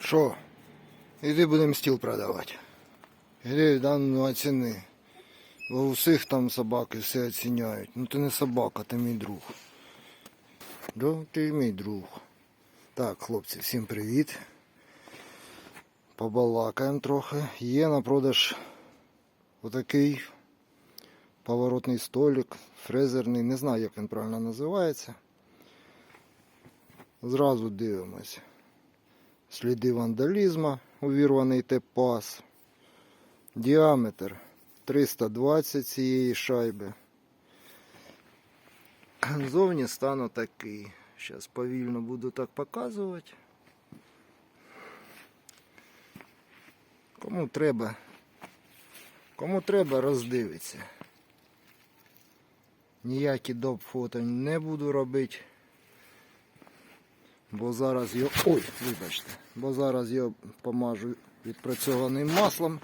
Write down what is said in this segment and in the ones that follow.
Що? Іди будемо стіл продавати. Іди дану оціни. Бо у всіх там собаки все оціняють. Ну ти не собака, ти мій друг. Да, ти мій друг. Так, хлопці, всім привіт. Побалакаємо трохи. Є на продаж отакий поворотний столик, фрезерний, не знаю, як він правильно називається. Зразу дивимось. Сліди вандалізму, увірваний тепас. Діаметр 320 цієї шайби. Зовні стан такий. Зараз повільно буду так показувати. Кому треба, кому треба, роздивиться. Ніякі доп фото не буду робити. Бо зараз його... Ой, вибачте, бо зараз його помажу відпрацьованим маслом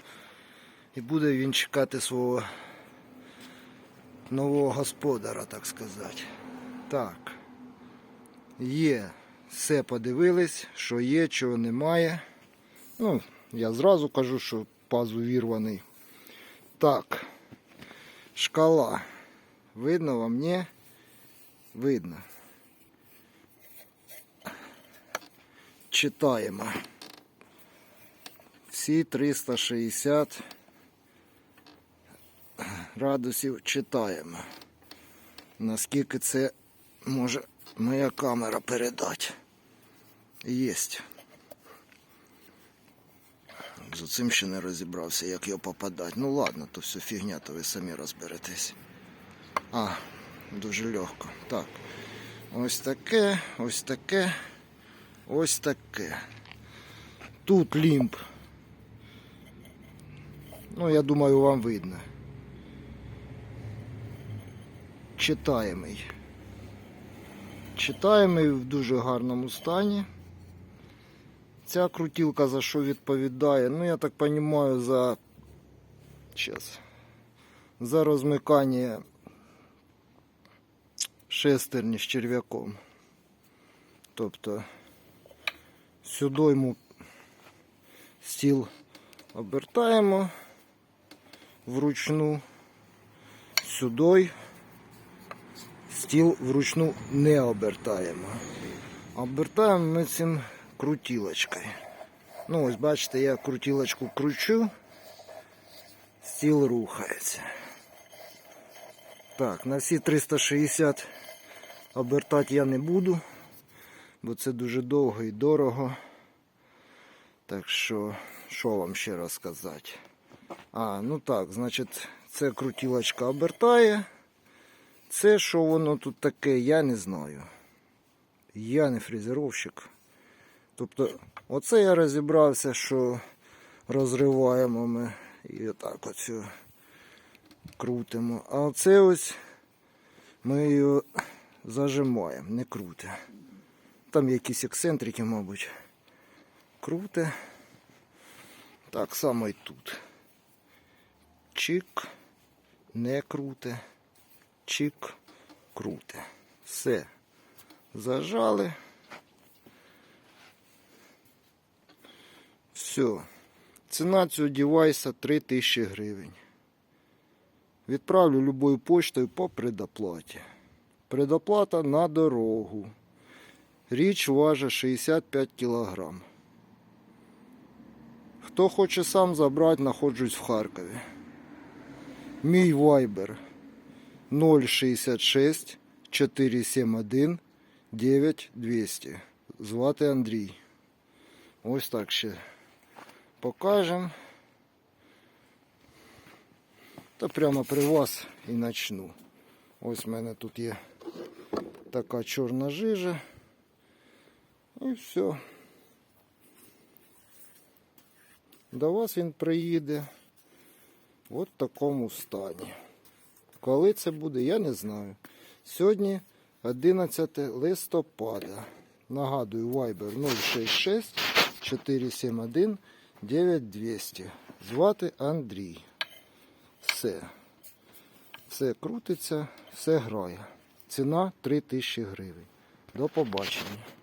і буде він чекати свого нового господара, так сказати. Так. Є. Все подивились, що є, чого немає. Ну, я зразу кажу, що паз увірваний. Так. Шкала. Видно вам? Ні? Видно. Читаємо. Всі 360 градусів читаємо. Наскільки це може моя камера передати. Єсть. З цим ще не розібрався, як його попадати. Ну ладно, то все фігня, то ви самі розберетесь. А, дуже легко. Так. Ось таке, ось таке, ось таке. Тут лімб. Ну, я думаю, вам видно. Читаємий. Читаємий в дуже гарному стані. Ця крутілка за що відповідає? Ну, я так розумію, за Щас. за розмикання шестерні з черв'яком. Тобто сюди йому стіл обертаємо вручну, сюди стіл вручну не обертаємо. Обертаємо ми цим крутілочкою. Ну, ось бачите, я крутілочку кручу, стіл рухається. Так, на всі 360 обертати я не буду, бо це дуже довго і дорого. Так що, що вам ще раз сказати? А, ну так, значить, це крутілочка обертає. Це що воно тут таке, я не знаю. Я не фрезеровщик. Тобто, оце я розібрався, що розриваємо ми і отак оцю крутимо. А оце ось ми його зажимаємо, не крутимо. Там якісь ексцентрики, мабуть, круте. Так само і тут. Чик, не круте, чик, круте. Все. Зажали. Все. Ціна цього девайса 3000 гривень. Відправлю любою почтою по предоплаті. Предоплата на дорогу. Річ важить 65 кг. Хто хоче сам забрати, знаходжусь в Харкові. Мій вайбер 066 471 9200. Звати Андрій. Ось так ще покажемо. Та прямо при вас і начну. Ось в мене тут є така чорна жижа. І все. До вас він приїде в такому стані. Коли це буде, я не знаю. Сьогодні 11 листопада. Нагадую, Viber 066 471 9200. Звати Андрій. Все. Все крутиться, все грає. Ціна 3000 гривень. До побачення.